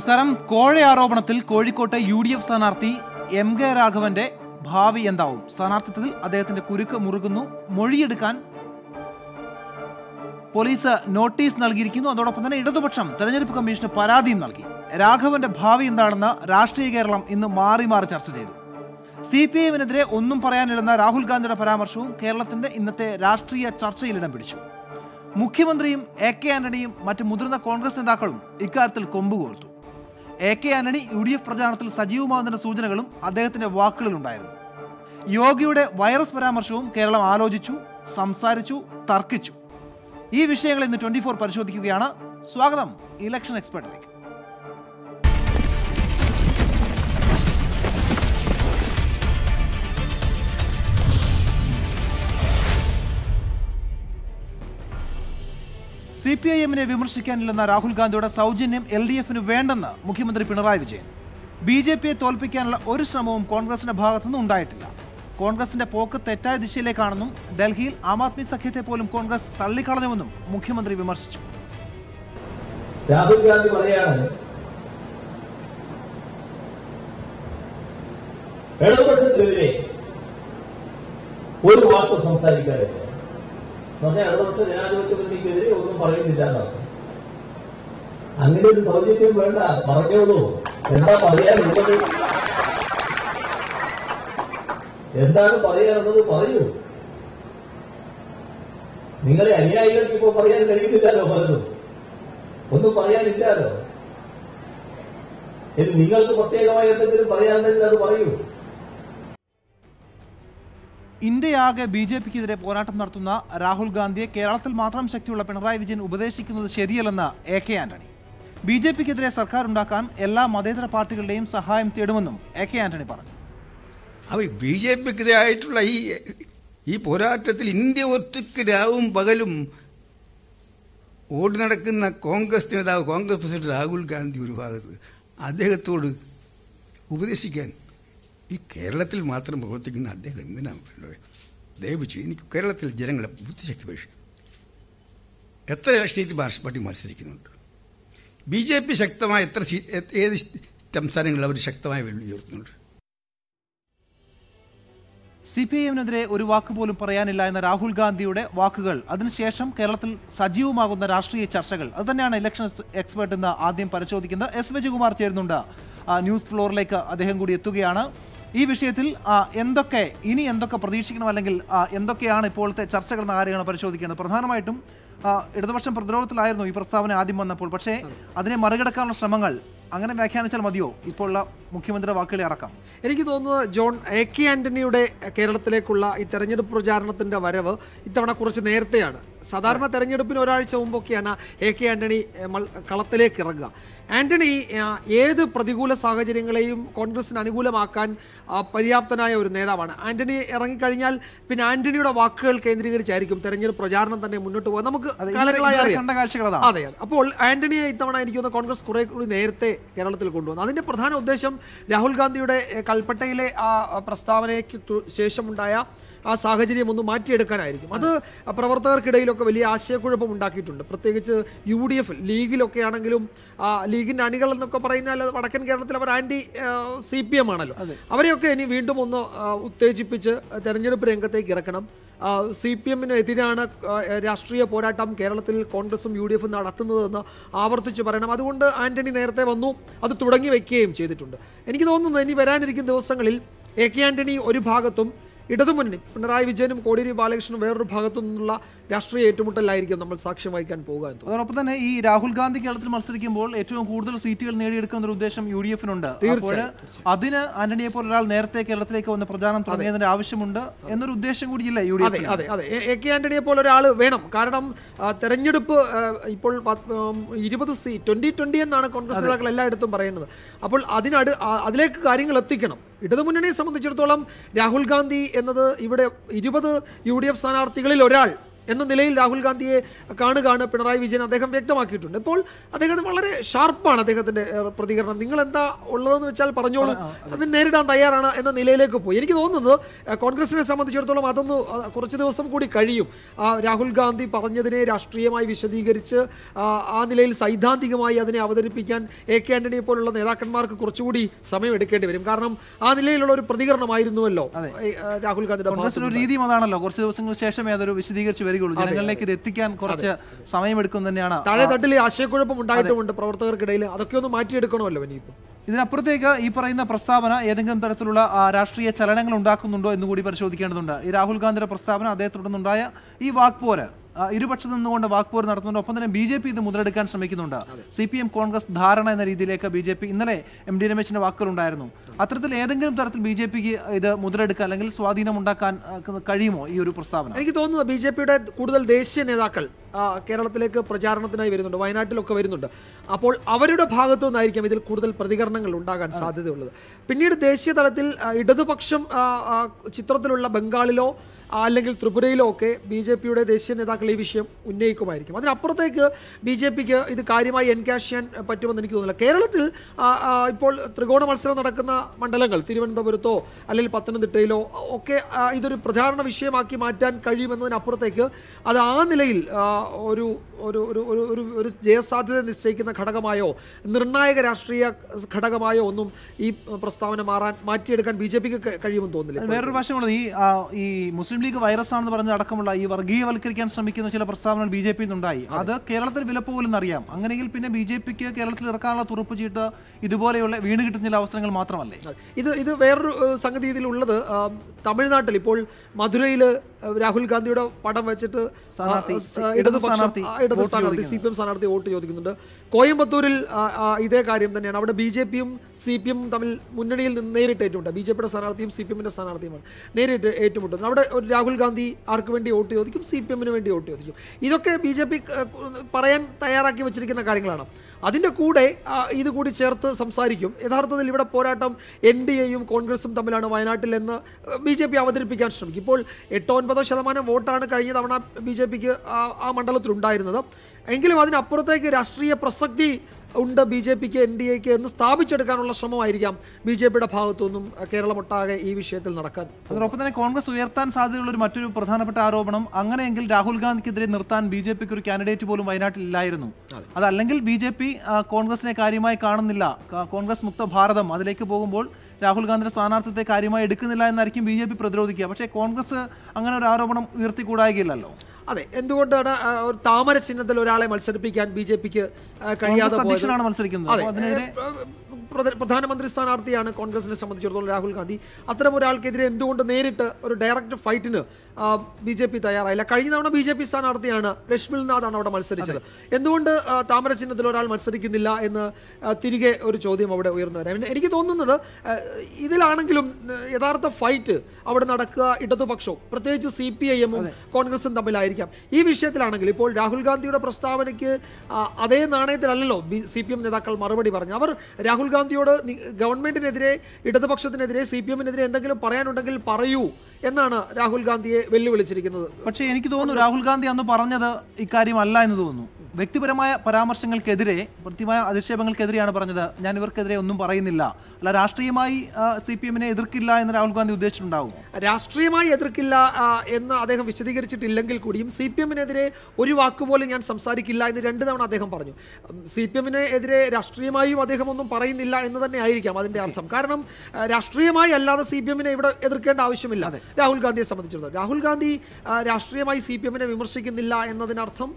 നമസ്കാരം. കോഴ ആരോപണത്തിൽ കോഴിക്കോട്ടെ യു ഡി എഫ് സ്ഥാനാർത്ഥി എം കെ രാഘവന്റെ ഭാവി എന്താവും? സ്ഥാനാർത്ഥിത്വത്തിൽ അദ്ദേഹത്തിന്റെ കുരുക്ക് മുറുകുന്നു. മൊഴിയെടുക്കാൻ പോലീസ് നോട്ടീസ് നൽകിയിരിക്കുന്നു. അതോടൊപ്പം തന്നെ ഇടതുപക്ഷം തെരഞ്ഞെടുപ്പ് കമ്മീഷന് പരാതിയും നൽകി. രാഘവന്റെ ഭാവി എന്താണെന്ന് രാഷ്ട്രീയ കേരളം ഇന്ന് മാറി മാറി ചർച്ച ചെയ്തു. സി പി എമ്മിനെതിരെ ഒന്നും പറയാനില്ലെന്ന രാഹുൽ ഗാന്ധിയുടെ പരാമർശവും കേരളത്തിന്റെ ഇന്നത്തെ രാഷ്ട്രീയ ചർച്ചയിൽ ഇടം പിടിച്ചു. മുഖ്യമന്ത്രിയും എ കെ ആന്റണിയും മറ്റ് മുതിർന്ന കോൺഗ്രസ് നേതാക്കളും ഇക്കാര്യത്തിൽ കൊമ്പുകോർത്തു. A K Antony U D F പ്രചാരണത്തിൽ സജീവമാകുന്നതിന്റെ സൂചനകളും അദ്ദേഹത്തിന്റെ വാക്കുകളിൽ ഉണ്ടായിരുന്നു യോഗിയുടെ വൈറസ് പരാമർശവും കേരളം ആലോചിച്ചു സംസാരിച്ചു തർക്കിച്ചു. ഈ വിഷയങ്ങൾ ഇന്ന് ട്വന്റി ഫോർ പരിശോധിക്കുകയാണ്. സ്വാഗതം ഇലക്ഷൻ എക്സ്പെർട്ടിലേക്ക്. സി പി ഐ എമ്മിനെ വിമർശിക്കാനില്ലെന്ന രാഹുൽ ഗാന്ധിയുടെ സൗജന്യം എൽ ഡി എഫിന് വേണ്ടെന്ന് മുഖ്യമന്ത്രി പിണറായി വിജയൻ. ബി ജെ പിയെ തോൽപ്പിക്കാനുള്ള ഒരു ശ്രമവും കോൺഗ്രസിന്റെ ഭാഗത്തുനിന്ന് ഉണ്ടായിട്ടില്ല. കോൺഗ്രസിന്റെ പോക്ക് തെറ്റായ ദിശയിലേക്കാണെന്നും ഡൽഹിയിൽ ആം ആദ്മി സഖ്യത്തെ പോലും കോൺഗ്രസ് തള്ളിക്കളഞ്ഞുവെന്നും മുഖ്യമന്ത്രി വിമർശിച്ചു. രാഹുൽ ഗാന്ധി പറയാണ് ഒരു വാക്ക് സംസാരിക്കാറില്ല പറഞ്ഞാൽ ഇടതുപക്ഷ ജനാധിപത്യ മുന്നണിക്കെതിരെ ഒന്നും പറയുന്നില്ല എന്നാണ് അങ്ങനെ ഒരു സൗജന്യം വേണ്ട പറഞ്ഞോളൂ എന്താ പറയാനുള്ളത് എന്താണ് പറയാനുള്ളത് പറയൂ. നിങ്ങളെ അനുയായികൾക്ക് ഇപ്പോൾ പറയാൻ കഴിയുന്നില്ലല്ലോ പലതും. ഒന്നും പറയാനില്ലാലോ ഇനി നിങ്ങൾക്ക് പ്രത്യേകമായി എന്തെങ്കിലും പറയാനുണ്ടെങ്കിൽ അത് പറയൂ. ഇന്ത്യയാകെ ബി ജെ പിക്കെതിരെ പോരാട്ടം നടത്തുന്ന രാഹുൽ ഗാന്ധിയെ കേരളത്തിൽ മാത്രം ശക്തിയുള്ള പിണറായി വിജയൻ ഉപദേശിക്കുന്നത് ശരിയല്ലെന്ന് A K Antony. B J പിക്കെതിരെ സർക്കാർ ഉണ്ടാക്കാൻ എല്ലാ മതേതര പാർട്ടികളുടെയും സഹായം തേടുമെന്നും എ കെ ആന്റണി പറഞ്ഞു. അവ ബി ജെ പിക്കെതിരായിട്ടുള്ള ഈ ഈ പോരാട്ടത്തിൽ ഇന്ത്യ ഒറ്റയ്ക്ക് രാവും പകലും ഓടി നടക്കുന്ന കോൺഗ്രസ് നേതാവ് കോൺഗ്രസ് പ്രസിഡന്റ് രാഹുൽ ഗാന്ധി ഒരു ഭാഗത്ത് അദ്ദേഹത്തോട് ഉപദേശിക്കാൻ ഈ കേരളത്തിൽ മാത്രം പ്രവർത്തിക്കുന്ന അദ്ദേഹം എന്തിനാണ്? ദയവ് എനിക്ക് കേരളത്തിൽ ജനങ്ങളെ ബുദ്ധിശക്തി പേക്ഷ എത്ര സീറ്റ് പാർട്ടി മത്സരിക്കുന്നുണ്ട്? ബി ജെ പി ശക്തമായ എത്ര സീറ്റ് ഏത് സംസ്ഥാനങ്ങളിൽ അവർ ശക്തമായ വെള്ളി ഉയർത്തുന്നുണ്ട്? സി പി ഒരു വാക്ക് പോലും പറയാനില്ല എന്ന രാഹുൽ ഗാന്ധിയുടെ വാക്കുകൾ. അതിനുശേഷം കേരളത്തിൽ സജീവമാകുന്ന രാഷ്ട്രീയ ചർച്ചകൾ. അത് തന്നെയാണ് ഇലക്ഷൻ എക്സ്പേർട്ട് എന്ന് ആദ്യം പരിശോധിക്കുന്നത്. എസ്. വിജയകുമാർ ചേരുന്നുണ്ട്. ന്യൂസ് ഫ്ലോറിലേക്ക് അദ്ദേഹം കൂടി എത്തുകയാണ്. ഈ വിഷയത്തിൽ എന്തൊക്കെ ഇനി എന്തൊക്കെ പ്രതീക്ഷിക്കണം അല്ലെങ്കിൽ എന്തൊക്കെയാണ് ഇപ്പോഴത്തെ ചർച്ചകൾ എന്ന കാര്യമാണ് പരിശോധിക്കേണ്ടത്? പ്രധാനമായിട്ടും ഇടതുപക്ഷം പ്രതിരോധത്തിലായിരുന്നു ഈ പ്രസ്താവന ആദ്യം വന്നപ്പോൾ. പക്ഷേ അതിനെ മറികടക്കാനുള്ള ശ്രമങ്ങൾ അങ്ങനെ വ്യാഖ്യാനിച്ചാൽ മതിയോ? ഇപ്പോഴുള്ള മുഖ്യമന്ത്രിയുടെ വാക്കുകളെ അടക്കം. എനിക്ക് തോന്നുന്നത് ജോൺ എ കെ ആന്റണിയുടെ കേരളത്തിലേക്കുള്ള ഈ തെരഞ്ഞെടുപ്പ് പ്രചാരണത്തിന്റെ വരവ് ഇത്തവണ കുറച്ച് നേരത്തെയാണ്. സാധാരണ തെരഞ്ഞെടുപ്പിന് ഒരാഴ്ച മുമ്പൊക്കെയാണ് എ കെ ആന്റണി കളത്തിലേക്ക് ഇറങ്ങുക. ആന്റണി ഏത് പ്രതികൂല സാഹചര്യങ്ങളെയും കോൺഗ്രസിന് അനുകൂലമാക്കാൻ പര്യാപ്തനായ ഒരു നേതാവാണ്. ആന്റണി ഇറങ്ങിക്കഴിഞ്ഞാൽ പിന്നെ ആന്റണിയുടെ വാക്കുകൾ കേന്ദ്രീകരിച്ചായിരിക്കും തെരഞ്ഞെടുപ്പ് പ്രചാരണം തന്നെ മുന്നോട്ട് പോകാൻ നമുക്ക് അതെ, കാലങ്ങളായി അറിയാം. അതെ അതെ. അപ്പോൾ ആന്റണിയെ ഇത്തവണ എനിക്ക് തോന്നുന്നു കോൺഗ്രസ് കുറെ കൂടി നേരത്തെ കേരളത്തിൽ കൊണ്ടുവന്നു. അതിന്റെ പ്രധാന ഉദ്ദേശം രാഹുൽ ഗാന്ധിയുടെ കൽപ്പട്ടയിലെ ആ പ്രസ്താവനയ്ക്ക് ശേഷമുണ്ടായ ആ സാഹചര്യം ഒന്ന് മാറ്റിയെടുക്കാനായിരിക്കും. അത് പ്രവർത്തകർക്കിടയിലൊക്കെ വലിയ ആശയക്കുഴപ്പം ഉണ്ടാക്കിയിട്ടുണ്ട്. പ്രത്യേകിച്ച് യു ഡി എഫ് ലീഗിലൊക്കെ ആണെങ്കിലും ലീഗിന്റെ അണികൾ എന്നൊക്കെ പറയുന്നാൽ വടക്കൻ കേരളത്തിൽ അവർ ആന്റി സി പി എം ആണല്ലോ. അവരെയൊക്കെ ഇനി വീണ്ടും ഒന്ന് ഉത്തേജിപ്പിച്ച് തെരഞ്ഞെടുപ്പ് രംഗത്തേക്ക് ഇറക്കണം. സി പി എമ്മിനെതിരാണ് രാഷ്ട്രീയ പോരാട്ടം കേരളത്തിൽ കോൺഗ്രസും യു ഡി എഫും നടത്തുന്നതെന്ന് ആവർത്തിച്ച് പറയണം. അതുകൊണ്ട് ആന്റണി നേരത്തെ വന്നു അത് തുടങ്ങി വയ്ക്കുകയും ചെയ്തിട്ടുണ്ട്. എനിക്ക് തോന്നുന്നത് ഇനി വരാനിരിക്കുന്ന ദിവസങ്ങളിൽ എ കെ ആന്റണി ഒരു ഭാഗത്തും ഇടതുമുന്നണി പിണറായി വിജയനും കോടിയേരി ബാലകൃഷ്ണനും വേറൊരു ഭാഗത്തു നിന്നുള്ള രാഷ്ട്രീയ ഏറ്റുമുട്ടലായിരിക്കും നമ്മൾ സാക്ഷ്യം വഹിക്കാൻ പോകുക എന്ന് അതോടൊപ്പം തന്നെ ഈ രാഹുൽ ഗാന്ധി കേരളത്തിൽ മത്സരിക്കുമ്പോൾ ഏറ്റവും കൂടുതൽ സീറ്റുകൾ നേടിയെടുക്കുന്ന ഒരു ഉദ്ദേശം യു ഡി എഫിനുണ്ട്. അതിന് ആന്റണിയെ പോലെ ഒരാൾ നേരത്തെ കേരളത്തിലേക്ക് വന്ന് പ്രചാരണം തുടങ്ങിയതിന്റെ ആവശ്യമുണ്ട് എന്നൊരു ഉദ്ദേശം കൂടിയില്ല യു ഡി എഫ് അതെ അതെ. എ- കെ ആന്റണിയെ പോലെ ഒരാൾ വേണം. കാരണം തെരഞ്ഞെടുപ്പ് ഇപ്പോൾ ഇരുപത് സീറ്റ് ട്വന്റി ട്വന്റി എന്നാണ് കോൺഗ്രസ് നേതാക്കൾ എല്ലായിടത്തും പറയുന്നത്. അപ്പോൾ അതിനടു അതിലേക്ക് കാര്യങ്ങൾ എത്തിക്കണം. ഇടതുമുന്നണിയെ സംബന്ധിച്ചിടത്തോളം രാഹുൽ ഗാന്ധി എന്നത് ഇവിടെ ഇരുപത് യു ഡി എഫ് സ്ഥാനാർത്ഥികളിൽ ഒരാൾ എന്ന നിലയിൽ രാഹുൽ ഗാന്ധിയെ കാണുകയാണ് പിണറായി വിജയൻ അദ്ദേഹം വ്യക്തമാക്കിയിട്ടുണ്ട്. ഇപ്പോൾ അദ്ദേഹത്തിന് വളരെ ഷാർപ്പാണ് അദ്ദേഹത്തിന്റെ പ്രതികരണം. നിങ്ങൾ എന്താ ഉള്ളതെന്ന് വെച്ചാൽ പറഞ്ഞോളൂ. അത് നേരിടാൻ തയ്യാറാണ് എന്ന നിലയിലേക്ക് പോയി. എനിക്ക് തോന്നുന്നത് കോൺഗ്രസിനെ സംബന്ധിച്ചിടത്തോളം അതൊന്ന് കുറച്ച് ദിവസം കൂടി കഴിയും. ആ, രാഹുൽ ഗാന്ധി പറഞ്ഞതിനെ രാഷ്ട്രീയമായി വിശദീകരിച്ച് ആ, നിലയിൽ സൈദ്ധാന്തികമായി അതിനെ അവതരിപ്പിക്കാൻ എ കെ ആന്റണിയെ പോലുള്ള നേതാക്കന്മാർക്ക് കുറച്ചുകൂടി സമയം എടുക്കേണ്ടി വരും. കാരണം ആ നിലയിലുള്ള ഒരു പ്രതികരണമായിരുന്നുവല്ലോ രാഹുൽ ഗാന്ധിയുടെ രീതി ഒരു രീതി രീതിയും അതാണല്ലോ. കുറച്ച് ദിവസങ്ങൾക്ക് ശേഷമേ അതൊരു വിശദീകരിച്ച് വരികയുള്ളൂ ജനങ്ങളിലേക്ക് ഇത് എത്തിക്കാൻ കുറച്ച് സമയമെടുക്കും തന്നെയാണ്. താഴെ തട്ടിൽ ആശയക്കുഴപ്പം ഉണ്ടായിട്ടുമുണ്ട് പ്രവർത്തകർക്കിടയിൽ അതൊക്കെ ഒന്ന് മാറ്റിയെടുക്കണമല്ലോ ഇനിയിപ്പോൾ ഇതിനപ്പുറത്തേക്ക് ഈ പറയുന്ന പ്രസ്താവന ഏതെങ്കിലും തരത്തിലുള്ള രാഷ്ട്രീയ ചലനങ്ങൾ ഉണ്ടാക്കുന്നുണ്ടോ എന്ന് കൂടി പരിശോധിക്കേണ്ടതുണ്ട്. ഈ രാഹുൽ ഗാന്ധിയുടെ പ്രസ്താവന അദ്ദേഹത്തുടർന്നുണ്ടായ ഈ വാക്പോര്. ഇരുപക്ഷത്ത് നിന്നുകൊണ്ട് വാക്പോർ നടത്തുന്നുണ്ട്. ഒപ്പം തന്നെ ബി ജെ പി ഇത് മുതലെടുക്കാൻ ശ്രമിക്കുന്നുണ്ട്. സി പി എം കോൺഗ്രസ് ധാരണ എന്ന രീതിയിലേക്ക് ബി ജെ പി ഇന്നലെ എം ഡി രമേശിന്റെ വാക്കുകളുണ്ടായിരുന്നു. അത്തരത്തിൽ ഏതെങ്കിലും തരത്തിൽ ബി ജെ പിക്ക് ഇത് മുതലെടുക്കാൻ അല്ലെങ്കിൽ സ്വാധീനം ഉണ്ടാക്കാൻ കഴിയുമോ ഈ ഒരു പ്രസ്താവന? എനിക്ക് തോന്നുന്നു ബി ജെ പിയുടെ കൂടുതൽ ദേശീയ നേതാക്കൾ കേരളത്തിലേക്ക് പ്രചാരണത്തിനായി വരുന്നുണ്ട്. വയനാട്ടിലൊക്കെ വരുന്നുണ്ട്. അപ്പോൾ അവരുടെ ഭാഗത്തു നിന്നായിരിക്കും ഇതിൽ കൂടുതൽ പ്രതികരണങ്ങൾ ഉണ്ടാകാൻ സാധ്യതയുള്ളത്. പിന്നീട് ദേശീയ തലത്തിൽ ഇടതുപക്ഷം ചിത്രത്തിലുള്ള ബംഗാളിലോ അല്ലെങ്കിൽ ത്രിപുരയിലോ ഒക്കെ ബി ജെ പിയുടെ ദേശീയ നേതാക്കൾ ഈ വിഷയം ഉന്നയിക്കുമായിരിക്കും. അതിനപ്പുറത്തേക്ക് ബി ജെ പിക്ക് ഇത് കാര്യമായി എൻകാഷ് ചെയ്യാൻ പറ്റുമെന്ന് എനിക്ക് തോന്നുന്നില്ല. കേരളത്തിൽ ഇപ്പോൾ ത്രികോണ മത്സരം നടക്കുന്ന മണ്ഡലങ്ങൾ തിരുവനന്തപുരത്തോ അല്ലെങ്കിൽ പത്തനംതിട്ടയിലോ ഒക്കെ ഇതൊരു പ്രചാരണ വിഷയമാക്കി മാറ്റാൻ കഴിയുമെന്നതിനപ്പുറത്തേക്ക് അത് ആ നിലയിൽ ഒരു ഒരു ഒരു ഒരു ഒരു ഒരു ജയസാധ്യത നിശ്ചയിക്കുന്ന ഘടകമായോ നിർണായക രാഷ്ട്രീയ ഘടകമായോ ഒന്നും ഈ പ്രസ്താവന മാറാൻ മാറ്റിയെടുക്കാൻ ബി ജെ പിക്ക് കഴിയുമെന്ന് തോന്നുന്നില്ല. വേറൊരു ഭാഷ ഈ ഈ മുസ്ലിം ലീഗ് വൈറസ് ആണെന്ന് പറഞ്ഞ അടക്കമുള്ള ഈ വർഗീയവൽക്കരിക്കാൻ ശ്രമിക്കുന്ന ചില പ്രസ്താവനകൾ ബി ജെ പിയിൽ നിന്നുണ്ടായി. അത്. കേരളത്തിൽ വിലപ്പോകില്ലെന്ന് അറിയാം. അങ്ങനെയെങ്കിൽ പിന്നെ ബി ജെ പിക്ക് കേരളത്തിൽ ഇറക്കാനുള്ള തുറപ്പ് ചീട്ട് ഇതുപോലെയുള്ള വീണ് കിട്ടുന്ന ചില അവസരങ്ങൾ മാത്രമല്ലേ? ഇത് ഇത് വേറൊരു സംഗതി ഇതിലുള്ളത് തമിഴ്നാട്ടിൽ ഇപ്പോൾ മധുരയിൽ രാഹുൽ ഗാന്ധിയുടെ പടം വെച്ചിട്ട് സ്ഥാനാർത്ഥി, ഇടതു ഇടതുപക്ഷം സ്ഥാനാർത്ഥി സി പി എം സ്ഥാനാർത്ഥി വോട്ട് ചോദിക്കുന്നുണ്ട്. കോയമ്പത്തൂരിൽ ഇതേ കാര്യം തന്നെയാണ്. അവിടെ ബി ജെ പിയും സി പി എം തമ്മിൽ മുന്നണിയിൽ നിന്ന് നേരിട്ട് ഏറ്റുമുട്ടും ബി ജെ പിയുടെ സ്ഥാനാർത്ഥിയും സി പി എമ്മിന്റെ സ്ഥാനാർത്ഥിയുമാണ് നേരിട്ട് ഏറ്റുമുട്ടുന്നത്. അവിടെ ഒരു രാഹുൽ ഗാന്ധി ആർക്ക് വേണ്ടി വോട്ട് ചോദിക്കും? സി പി എമ്മിന് വേണ്ടി വോട്ട് ചോദിക്കും. ഇതൊക്കെ ബി ജെ പി പറയാൻ തയ്യാറാക്കി വെച്ചിരിക്കുന്ന കാര്യങ്ങളാണ്. അതിന്റെ കൂടെ ഇത് കൂടി ചേർത്ത് സംസാരിക്കും. യഥാർത്ഥത്തിൽ ഇവിടെ പോരാട്ടം എൻ ഡി എയും കോൺഗ്രസും തമ്മിലാണ് വയനാട്ടിൽ എന്ന് ബി ജെ പി അവതരിപ്പിക്കാൻ ശ്രമിക്കും. ഇപ്പോൾ എട്ടോ ഒൻപതോ ശതമാനം വോട്ടാണ് കഴിഞ്ഞ തവണ ബി ജെ പിക്ക് ആ മണ്ഡലത്തിൽ ഉണ്ടായിരുന്നത് എങ്കിലും അതിനപ്പുറത്തേക്ക് രാഷ്ട്രീയ പ്രസക്തി ഉണ്ട് ബി ജെ പിക്ക് എൻ ഡി എക്ക് എന്ന് സ്ഥാപിച്ചെടുക്കാനുള്ള ശ്രമമായിരിക്കാം ബി ജെ പിയുടെ ഭാഗത്തുനിന്നും കേരളമൊട്ടാകെ ഈ വിഷയത്തിൽ നടക്കാൻ അതോടൊപ്പം തന്നെ കോൺഗ്രസ് ഉയർത്താൻ സാധ്യതയുള്ള ഒരു മറ്റൊരു പ്രധാനപ്പെട്ട ആരോപണം അങ്ങനെയെങ്കിൽ രാഹുൽ ഗാന്ധിക്കെതിരെ നിർത്താൻ ബി ജെ പിക്ക് ഒരു കാൻഡിഡേറ്റ് പോലും വയനാട്ടിൽ ഇല്ലായിരുന്നു അതല്ലെങ്കിൽ ബി ജെ പി കോൺഗ്രസിനെ കാര്യമായി കാണുന്നില്ല. കോൺഗ്രസ് മുക്ത ഭാരതം അതിലേക്ക് പോകുമ്പോൾ രാഹുൽ ഗാന്ധിയുടെ സ്ഥാനാർത്ഥിത്വത്തെ കാര്യമായി എടുക്കുന്നില്ല എന്നായിരിക്കും ബി ജെ പി പ്രതിരോധിക്കുക. പക്ഷേ കോൺഗ്രസ് അങ്ങനെ ഒരു ആരോപണം ഉയർത്തിക്കൂടായികയില്ലല്ലോ. അതെ എന്തുകൊണ്ടാണ് ഒരു താമര ചിഹ്നത്തിൽ ഒരാളെ മത്സരിപ്പിക്കാൻ ബി ജെ പിക്ക് കഴിയാതെ കോൺഗ്രസ് പോയത്? മത്സരിക്കുന്നത് പ്രധാനമന്ത്രി സ്ഥാനാർത്ഥിയാണ് കോൺഗ്രസിനെ സംബന്ധിച്ചിടത്തോളം രാഹുൽ ഗാന്ധി. അത്തരം ഒരാൾക്കെതിരെ എന്തുകൊണ്ട് നേരിട്ട് ഒരു ഡയറക്റ്റ് ഫൈറ്റിന് ബി ജെ പി തയ്യാറായില്ല? കഴിഞ്ഞ തവണ ബി ജെ പി സ്ഥാനാർത്ഥിയാണ് രശ്മിൽ നാഥാണ് അവിടെ മത്സരിച്ചത്. എന്തുകൊണ്ട് താമരചിഹ്നത്തിൽ താമര ചിഹ്നത്തിൽ ഒരാൾ മത്സരിക്കുന്നില്ല എന്ന് തിരികെ ഒരു ചോദ്യം അവിടെ ഉയർന്നു വരാം. എനിക്ക് തോന്നുന്നത് ഇതിലാണെങ്കിലും യഥാർത്ഥ ഫൈറ്റ് അവിടെ നടക്കുക ഇടതുപക്ഷവും പ്രത്യേകിച്ച് സി പി ഐ എമ്മും കോൺഗ്രസും തമ്മിലായിരിക്കാം. ഈ വിഷയത്തിലാണെങ്കിൽ ഇപ്പോൾ രാഹുൽ ഗാന്ധിയുടെ പ്രസ്താവനയ്ക്ക് അതേ നാണയത്തിലല്ലല്ലോ ബി സി പി എം നേതാക്കൾ മറുപടി പറഞ്ഞു അവർ രാഹുൽ ഗാന്ധിയോട് നി- ഗവൺമെന്റിനെതിരെ ഇടതുപക്ഷത്തിനെതിരെ സി പി എമ്മിനെതിരെ എന്തെങ്കിലും പറയാനുണ്ടെങ്കിൽ പറയൂ എന്നാണ് രാഹുൽ ഗാന്ധിയെ വെല്ലുവിളിച്ചിരിക്കുന്നത്. പക്ഷേ എനിക്ക് തോന്നുന്നു രാഹുൽ ഗാന്ധി അന്ന് പറഞ്ഞത് ഇക്കാര്യമല്ല എന്ന് തോന്നുന്നു. വ്യക്തിപരമായ പരാമർശങ്ങൾക്കെതിരെ കൃത്യമായ അധിക്ഷേപങ്ങൾക്കെതിരെയാണ് പറഞ്ഞത്. ഞാൻ ഇവർക്കെതിരെ ഒന്നും പറയുന്നില്ല. അല്ല രാഷ്ട്രീയമായി സി പി എമ്മിനെ എതിർക്കില്ല എന്ന് രാഹുൽ ഗാന്ധി ഉദ്ദേശിച്ചിട്ടുണ്ടാവും? രാഷ്ട്രീയമായി എതിർക്കില്ല എന്ന് അദ്ദേഹം വിശദീകരിച്ചിട്ടില്ലെങ്കിൽ കൂടിയും സി പി എമ്മിനെതിരെ ഒരു വാക്കുപോലും ഞാൻ സംസാരിക്കില്ല എന്ന് രണ്ട് തവണ അദ്ദേഹം പറഞ്ഞു. സി പി എമ്മിനെ എതിരെ രാഷ്ട്രീയമായും അദ്ദേഹം ഒന്നും പറയുന്നില്ല എന്ന് തന്നെ ആയിരിക്കാം അതിന്റെ അർത്ഥം. കാരണം രാഷ്ട്രീയമായി അല്ലാതെ സി പി എമ്മിനെ ഇവിടെ എതിർക്കേണ്ട ആവശ്യമില്ല. രാഹുൽ ഗാന്ധിയെ സംബന്ധിച്ചിടത്തോളം. രാഹുൽ ഗാന്ധി രാഷ്ട്രീയമായി സി പി എമ്മിനെ വിമർശിക്കുന്നില്ല എന്നതിനർത്ഥം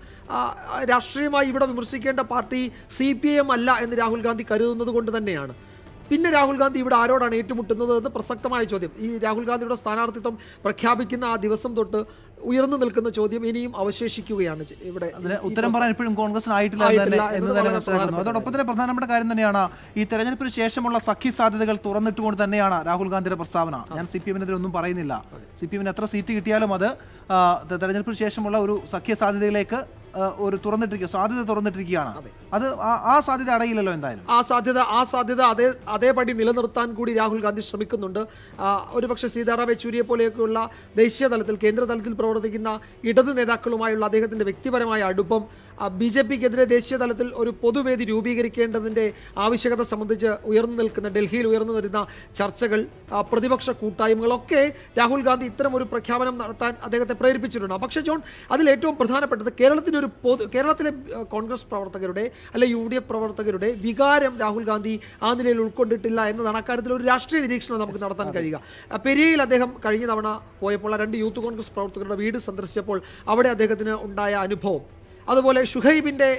രാഷ്ട്രീയമായി ഇവിടെ വിമർശിക്കേണ്ട പാർട്ടി സി പി എം അല്ല എന്ന് രാഹുൽ ഗാന്ധി കരുതുന്നത് കൊണ്ട് തന്നെയാണ്. പിന്നെ രാഹുൽ ഗാന്ധി ഇവിടെ ആരോടാണ് ഏറ്റുമുട്ടുന്നത് എന്ന് പ്രസക്തമായ ചോദ്യം. ഈ രാഹുൽ ഗാന്ധിയുടെ സ്ഥാനാർത്ഥിത്വം പ്രഖ്യാപിക്കുന്ന ആ ദിവസം തൊട്ട് ഉയർന്നു നിൽക്കുന്ന ചോദ്യം ഇനിയും അവശേഷിക്കുകയാണ് ഇവിടെ ഉത്തരം പറയാൻ ഇപ്പോഴും കോൺഗ്രസിന് ആയിട്ടില്ല എന്ന് തന്നെ മനസ്സിലാക്കുന്നു. അതോടൊപ്പം തന്നെ പ്രധാനപ്പെട്ട കാര്യം തന്നെയാണ് ഈ തെരഞ്ഞെടുപ്പിന് ശേഷമുള്ള സഖ്യ സാധ്യതകൾ തുറന്നിട്ടുകൊണ്ട് തന്നെയാണ് രാഹുൽ ഗാന്ധിയുടെ പ്രസ്താവന. ഞാൻ സി പി എമ്മിനെതിരെ ഒന്നും പറയുന്നില്ല. സി പി എമ്മിന് എത്ര സീറ്റ് കിട്ടിയാലും അത് തെരഞ്ഞെടുപ്പിന് ശേഷമുള്ള ഒരു സഖ്യ സാധ്യതയിലേക്ക് ഒരു തുറന്നിട്ടിരിക്കുക സാധ്യത തുറന്നിട്ടിരിക്കുകയാണ്. അത്. ആ- സാധ്യത അടയില്ലല്ലോ എന്തായാലും. ആ സാധ്യത ആ സാധ്യത അതേ അതേപടി നിലനിർത്താൻ കൂടി രാഹുൽ ഗാന്ധി ശ്രമിക്കുന്നുണ്ട്. ഒരുപക്ഷെ സീതാറാം യെച്ചൂരിയെ പോലെയൊക്കെയുള്ള ദേശീയ തലത്തിൽ കേന്ദ്ര തലത്തിൽ പ്രവർത്തിക്കുന്ന ഇടതു നേതാക്കളുമായുള്ള അദ്ദേഹത്തിന്റെ വ്യക്തിപരമായ അടുപ്പം ബി ജെ പിക്കെതിരെ ദേശീയ തലത്തിൽ ഒരു പൊതുവേദി രൂപീകരിക്കേണ്ടതിന്റെ ആവശ്യകത സംബന്ധിച്ച് ഉയർന്നു നിൽക്കുന്ന ഡൽഹിയിൽ ഉയർന്നു വരുന്ന ചർച്ചകൾ പ്രതിപക്ഷ കൂട്ടായ്മകളൊക്കെ രാഹുൽ ഗാന്ധി ഇത്തരം ഒരു പ്രഖ്യാപനം നടത്താൻ അദ്ദേഹത്തെ പ്രേരിപ്പിച്ചിട്ടുണ്ട്. പക്ഷേ ജോൺ അതിൽ ഏറ്റവും പ്രധാനപ്പെട്ടത് കേരളത്തിന്റെ ഒരു പൊതു കേരളത്തിലെ കോൺഗ്രസ് പ്രവർത്തകരുടെ അല്ലെ യു ഡി എഫ് പ്രവർത്തകരുടെ വികാരം രാഹുൽ ഗാന്ധി ആ നിലയിൽ ഉൾക്കൊണ്ടിട്ടില്ല എന്നതാണ് അക്കാര്യത്തിൽ ഒരു രാഷ്ട്രീയ നിരീക്ഷണം നമുക്ക് നടത്താൻ കഴിയുക. പെരിയയിൽ അദ്ദേഹം കഴിഞ്ഞ തവണ പോയപ്പോൾ ആ രണ്ട് യൂത്ത് കോൺഗ്രസ് പ്രവർത്തകരുടെ വീട് സന്ദർശിച്ചപ്പോൾ അവിടെ അദ്ദേഹത്തിന് ഉണ്ടായ അനുഭവം. അതുപോലെ ഷുഹൈബിന്റെ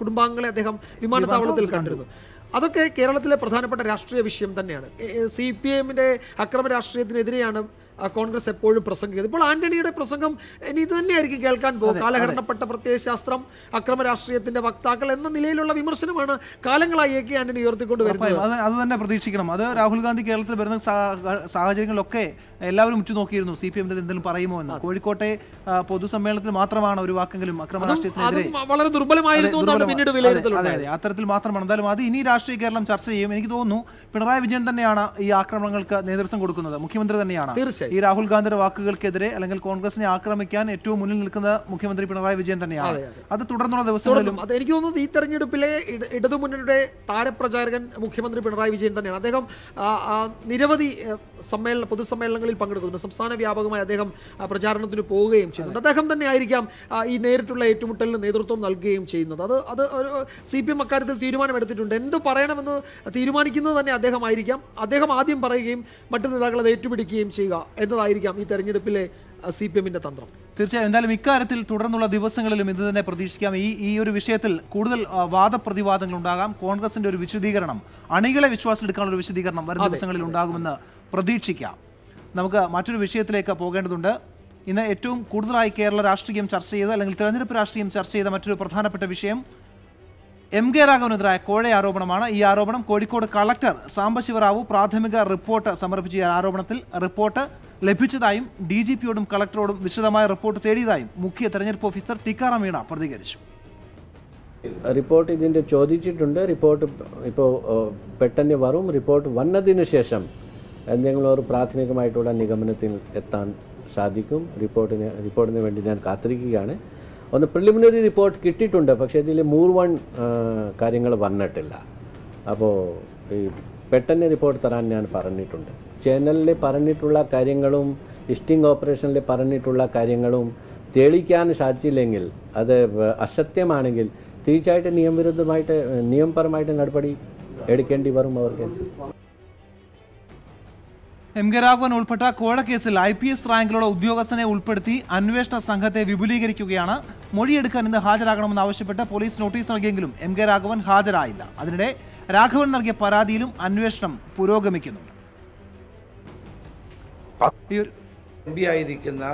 കുടുംബാംഗങ്ങളെ അദ്ദേഹം വിമാനത്താവളത്തിൽ കണ്ടിരുന്നു. അതൊക്കെ കേരളത്തിലെ പ്രധാനപ്പെട്ട രാഷ്ട്രീയ വിഷയം തന്നെയാണ്. സി പി എമ്മിന്റെ അക്രമ രാഷ്ട്രീയത്തിനെതിരെയാണ് കോൺഗ്രസ് എപ്പോഴും പ്രസംഗിക്കുന്നത്. ഇപ്പോൾ ആന്റണിയുടെ പ്രസംഗം ഇനി ഇത് തന്നെയായിരിക്കും കേൾക്കാൻ പോകും കാലഹരണപ്പെട്ട പ്രത്യയശാസ്ത്രം അക്രമ രാഷ്ട്രീയത്തിന്റെ വക്താക്കൾ എന്ന നിലയിലുള്ള വിമർശനമാണ് കാലങ്ങളായി എ കെ ആന്റണി ഉയർത്തിക്കൊണ്ട് വരുന്നത്. അത് തന്നെ പ്രതീക്ഷിക്കണം. അത് രാഹുൽ ഗാന്ധി കേരളത്തിൽ വരുന്ന സാഹചര്യങ്ങളൊക്കെ സാഹചര്യങ്ങളിലൊക്കെ എല്ലാവരും ഉറ്റുനോക്കിയിരുന്നു. സി പി എമ്മിന്റെ എന്തെങ്കിലും പറയുമോ എന്ന്. കോഴിക്കോട്ടെ പൊതുസമ്മേളനത്തിൽ മാത്രമാണ് ഒരു വാക്കെങ്കിലും അക്രമ രാഷ്ട്രീയത്തിനെതിരെ വളരെ ദുർബലമായിരുന്നു പിന്നീട് അത്തരത്തിൽ മാത്രമാണ്. എന്തായാലും അത് ഇനി രാഷ്ട്രീയ കേരളം ചർച്ച ചെയ്യും. എനിക്ക് തോന്നുന്നു പിണറായി വിജയൻ തന്നെയാണ് ഈ ആക്രമണങ്ങൾക്ക് നേതൃത്വം കൊടുക്കുന്നത്. മുഖ്യമന്ത്രി തന്നെയാണ്. തീർച്ചയായും. ഈ രാഹുൽ ഗാന്ധിയുടെ വാക്കുകൾക്കെതിരെ അല്ലെങ്കിൽ കോൺഗ്രസിനെ ആക്രമിക്കാൻ ഏറ്റവും മുന്നിൽ നിൽക്കുന്ന മുഖ്യമന്ത്രി പിണറായി വിജയൻ തന്നെയാണ്. അത് തുടർന്നുള്ള ദിവസങ്ങളിലും അത് എനിക്ക് തോന്നുന്നത് ഈ തെരഞ്ഞെടുപ്പിലെ ഇട- ഇടതുമുന്നണിയുടെ താരപ്രചാരകൻ മുഖ്യമന്ത്രി പിണറായി വിജയൻ തന്നെയാണ്. അദ്ദേഹം നിരവധി സമ്മേളന പൊതുസമ്മേളനങ്ങളിൽ പങ്കെടുക്കുന്നുണ്ട്. സംസ്ഥാന വ്യാപകമായി അദ്ദേഹം പ്രചാരണത്തിന് പോവുകയും ചെയ്യുന്നുണ്ട്. അദ്ദേഹം തന്നെ ആയിരിക്കാം ഈ നേരിട്ടുള്ള ഏറ്റുമുട്ടലിന് നേതൃത്വം നൽകുകയും ചെയ്യുന്നത്. അത് അത് ഒരു സി പി എം അക്കാര്യത്തിൽ തീരുമാനമെടുത്തിട്ടുണ്ട്. എന്ത് പറയണമെന്ന് തീരുമാനിക്കുന്നത് തന്നെ അദ്ദേഹം ആയിരിക്കാം. അദ്ദേഹം ആദ്യം പറയുകയും മറ്റു നേതാക്കളെ അത് ഏറ്റുപിടിക്കുകയും ചെയ്യുക. എന്നതായിരിക്കാം ഈ തെരഞ്ഞെടുപ്പിലെ സി പി എമ്മിന്റെ തന്ത്രം. തീർച്ചയായും. എന്തായാലും ഇക്കാര്യത്തിൽ തുടർന്നുള്ള ദിവസങ്ങളിലും ഇത് തന്നെ പ്രതീക്ഷിക്കാം. ഈ ഈ ഒരു വിഷയത്തിൽ കൂടുതൽ വാദപ്രതിവാദങ്ങൾ ഉണ്ടാകാം. കോൺഗ്രസിന്റെ ഒരു വിശദീകരണം അണികളെ വിശ്വാസത്തിലെടുക്കാനുള്ള ഒരു വിശദീകരണം വരും ദിവസങ്ങളിൽ ഉണ്ടാകുമെന്ന് പ്രതീക്ഷിക്കാം. നമുക്ക് മറ്റൊരു വിഷയത്തിലേക്ക് പോകേണ്ടതുണ്ട്. ഇന്ന് ഏറ്റവും കൂടുതലായി കേരള രാഷ്ട്രീയം ചർച്ച ചെയ്ത അല്ലെങ്കിൽ തെരഞ്ഞെടുപ്പ് രാഷ്ട്രീയം ചർച്ച ചെയ്ത മറ്റൊരു പ്രധാനപ്പെട്ട വിഷയം എം കെ രാഘവനെതിരായ കോഴ ആരോപണമാണ്. ഈ ആരോപണം കോഴിക്കോട് കളക്ടർ സാംബശിവറാവു പ്രാഥമിക റിപ്പോർട്ട് സമർപ്പിച്ച. ആരോപണത്തിൽ റിപ്പോർട്ട് ലഭിച്ചതായും ഡി ജി പിയോടും കളക്ടറോടും വിശദമായ റിപ്പോർട്ട് തേടിയതായും മുഖ്യ തെരഞ്ഞെടുപ്പ് ഓഫീസർ ടിക്കാറാം മീണ പ്രതികരിച്ചു. റിപ്പോർട്ട് ഇതിന്റെ ചോദിച്ചിട്ടുണ്ട്. റിപ്പോർട്ട് ഇപ്പോൾ പെട്ടെന്ന് വരും. റിപ്പോർട്ട് വന്നതിന് ശേഷം എന്തെങ്കിലും ഒരു പ്രാഥമികമായിട്ടുള്ള നിഗമനത്തിൽ എത്താൻ സാധിക്കും. റിപ്പോർട്ടിന് റിപ്പോർട്ടിന് വേണ്ടി ഞാൻ കാത്തിരിക്കുകയാണ്. ഒന്ന് പ്രിലിമിനറി റിപ്പോർട്ട് കിട്ടിയിട്ടുണ്ട്. പക്ഷേ ഇതിൽ മൂർവൺ കാര്യങ്ങൾ വന്നിട്ടില്ല. അപ്പോൾ ഈ പെട്ടെന്ന് റിപ്പോർട്ട് തരാൻ ഞാൻ പറഞ്ഞിട്ടുണ്ട്. ചാനലിൽ പറഞ്ഞിട്ടുള്ള കാര്യങ്ങളും ഇസ്റ്റിംഗ് ഓപ്പറേഷനിൽ പറഞ്ഞിട്ടുള്ള കാര്യങ്ങളും തെളിയിക്കാൻ സാധിച്ചില്ലെങ്കിൽ അത് അസത്യമാണെങ്കിൽ തീർച്ചയായിട്ടും നിയമവിരുദ്ധമായിട്ട് നിയമപരമായിട്ട് നടപടി എടുക്കേണ്ടി വരും അവർക്ക്. എം കെ രാഘവൻ ഉൾപ്പെട്ട കോഴക്കേസിൽ ഐ പി എസ് റാങ്കിലുള്ള ഉദ്യോഗസ്ഥനെ ഉൾപ്പെടുത്തി അന്വേഷണ സംഘത്തെ വിപുലീകരിക്കുകയാണ്. മൊഴിയെടുക്കാൻ ഇന്ന് ഹാജരാകണമെന്ന് ആവശ്യപ്പെട്ട് പോലീസ് നോട്ടീസ് നൽകിയെങ്കിലും എം കെ രാഘവൻ ഹാജരായില്ല. അതിനിടെ രാഘവൻ നൽകിയ പരാതിയിലും അന്വേഷണം പുരോഗമിക്കുന്നുണ്ട്. ഈ ഒരു എം പി ആയിരിക്കുന്ന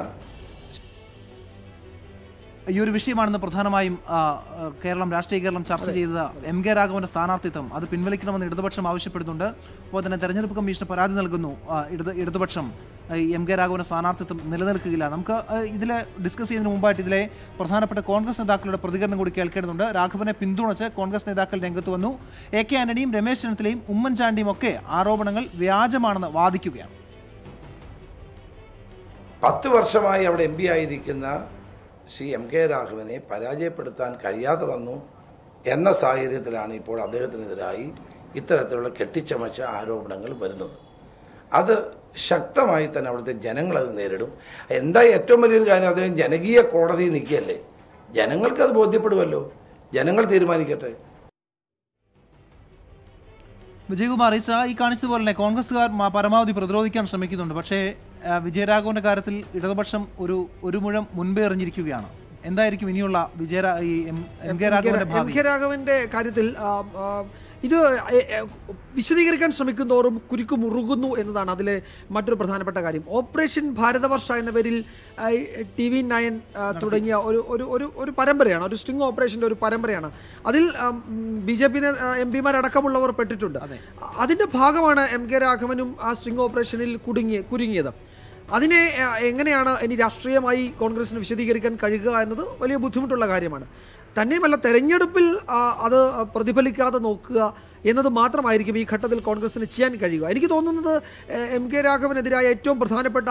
ഈ ഒരു വിഷയമാണെന്ന് പ്രധാനമായും കേരളം രാഷ്ട്രീയ കേരളം ചർച്ച ചെയ്തത് എം കെ രാഘവന്റെ സ്ഥാനാർത്ഥിത്വം. അത് പിൻവലിക്കണമെന്ന് ഇടതുപക്ഷം ആവശ്യപ്പെടുന്നുണ്ട്. അപ്പോൾ തന്നെ തെരഞ്ഞെടുപ്പ് കമ്മീഷന് പരാതി നൽകുന്നു ഇടത് ഇടതുപക്ഷം. എം കെ രാഘവന്റെ സ്ഥാനാർത്ഥിത്വം നിലനിൽക്കുകയില്ല. നമുക്ക് ഇതിൽ ഇതിലെ ഡിസ്കസ് ചെയ്യുന്നതിന് മുമ്പായിട്ട് ഇതിലെ പ്രധാനപ്പെട്ട കോൺഗ്രസ് നേതാക്കളുടെ പ്രതികരണം കൂടി കേൾക്കേണ്ടതുണ്ട്. രാഘവനെ പിന്തുണച്ച് കോൺഗ്രസ് നേതാക്കൾ രംഗത്ത് വന്നു. എ കെ ആന്റണിയും രമേശ് ചെന്നിത്തലയും ഉമ്മൻചാണ്ടിയും ഒക്കെ ആരോപണങ്ങൾ വ്യാജമാണെന്ന് വാദിക്കുകയാണ്. പത്ത് വർഷമായി അവിടെ എം പി ആയിരിക്കുന്ന ശ്രീ എം കെ രാഘവനെ പരാജയപ്പെടുത്താൻ കഴിയാതെ വന്നു എന്ന സാഹചര്യത്തിലാണ് ഇപ്പോൾ അദ്ദേഹത്തിനെതിരായി ഇത്തരത്തിലുള്ള കെട്ടിച്ചമച്ച ആരോപണങ്ങൾ വരുന്നത്. അത് ശക്തമായി തന്നെ അവിടുത്തെ ജനങ്ങളത് നേരിടും. എന്താ ഏറ്റവും വലിയൊരു കാര്യം അദ്ദേഹം ജനകീയ കോടതി നിൽക്കുകയല്ലേ? ജനങ്ങൾക്ക് അത് ബോധ്യപ്പെടുമല്ലോ. ജനങ്ങൾ തീരുമാനിക്കട്ടെ. വിജയകുമാർ ഈ കാണിച്ചതുപോലെ തന്നെ കോൺഗ്രസ്സുകാർ പരമാവധി പ്രതിരോധിക്കാൻ ശ്രമിക്കുന്നുണ്ട്. പക്ഷേ വിജയരാഘവന്റെ കാര്യത്തിൽ ഇടതുപക്ഷം ഒരു ഒരു മുഴം മുൻപേ എറിഞ്ഞിരിക്കുകയാണ്. എന്തായിരിക്കും ഇനിയുള്ള വിജയ ഈ എം എം കെ രാഘവന്റെ എം കെ രാഘവന്റെ കാര്യത്തിൽ ഇത് വിശദീകരിക്കാൻ ശ്രമിക്കും തോറും കുരുക്കു കുരുക്ക് മുറുകുന്നു എന്നതാണ് അതിലെ മറ്റൊരു പ്രധാനപ്പെട്ട കാര്യം. ഓപ്പറേഷൻ ഭാരതവർഷ എന്ന പേരിൽ ടി വി നയൻ തുടങ്ങിയ ഒരു ഒരു ഒരു ഒരു പരമ്പരയാണ് ഒരു സ്ട്രിങ് ഓപ്പറേഷന്റെ ഒരു പരമ്പരയാണ്. അതിൽ ബി ജെ പി എം പിമാരടക്കമുള്ളവർ പെട്ടിട്ടുണ്ട്. അതിന്റെ ഭാഗമാണ് എം കെ രാഘവനും ആ സ്ട്രിങ് ഓപ്പറേഷനിൽ കുടുങ്ങി കുരുങ്ങിയത്. അതിനെ എങ്ങനെയാണ് ഇനി രാഷ്ട്രീയമായി കോൺഗ്രസിന് വിശദീകരിക്കാൻ കഴിയുക എന്നത് വലിയ ബുദ്ധിമുട്ടുള്ള കാര്യമാണ്. തന്നെയുമല്ല തെരഞ്ഞെടുപ്പിൽ അത് പ്രതിഫലിക്കാതെ നോക്കുക എന്നത് മാത്രമായിരിക്കും ഈ ഘട്ടത്തിൽ കോൺഗ്രസിന് ചെയ്യാൻ കഴിയുക. എനിക്ക് തോന്നുന്നത് എ, കെ രാഘവനെതിരായ ഏറ്റവും പ്രധാനപ്പെട്ട